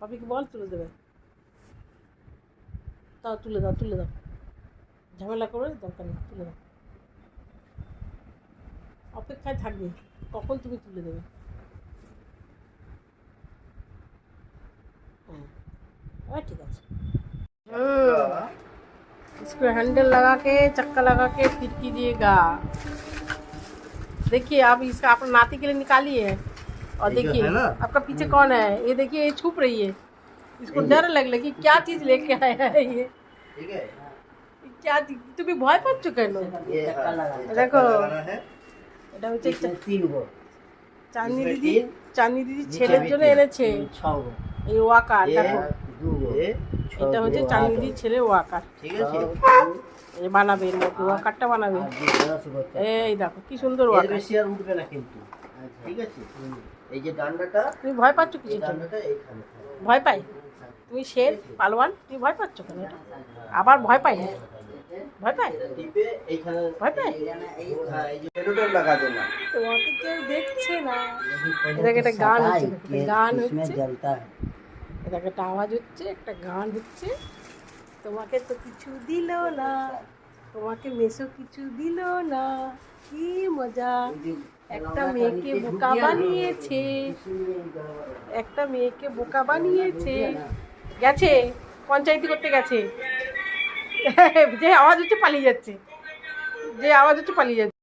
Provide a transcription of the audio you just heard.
পাপিকে বল তুলে দেবে তাও তুলে দাও তুলে দাও ঝামেলা করে দরকার নেই তুলে দাও অপেক্ষায় থাকবে কখন তুমি তুলে দেবে হ্যাঁ ঠিক আছে इसको हैंडल लगा के चक्का लगा के फिट कीजिएगा देखिए अब इसका आप नाती के लिए निकालिए अ देखिए आपका पीछे कौन है ये देखिए ये छुप रही है इसको डर लग लग कि क्या चीज लेके आया है ये ठीक है ये क्या तू भी ভয় পাচ্ছ কেন দেখো এটা হচ্ছে চটপিল গো চান্ডি দিদি চান্ডি দিদি ছলের জন্য এনেছে ছറ് এই ওয়াকার দেখো এ ছোট হচ্ছে চান্ডি দিদি ছলে ওয়াকার ঠিক আছে এই মানবের মতো ওয়াকারটা বানাবি ए इधर की सुंदर वर्क আচ্ছা। ঠিক আছে এই যে ডান্ডাটা তুমি ভয় পাচ্ছ কিছু ভয় পাই তুমি শের পালোয়ান তুমি ভয় পাচ্ছ কেন আবার ভয় পাই ভয় পাই ভয় পাই হ্যাঁ, তোমাকে কেউ দেখছে না এটাকে একটা গান হচ্ছে গান হচ্ছে এটাকে একটা আওয়াজ হচ্ছে একটা গান হচ্ছে তোমাকে তো কিছু দিল না তোমাকে মেসো কিছু দিল না কি মজা একটা মেয়েকে বোকা বানিয়েছে একটা মেয়েকে বোকা বানিয়েছে গেছে পঞ্চায়েত করতে গেছে যে আওয়াজ হচ্ছে পালিয়ে যাচ্ছে যে আওয়াজ হচ্ছে পালিয়ে যাচ্ছে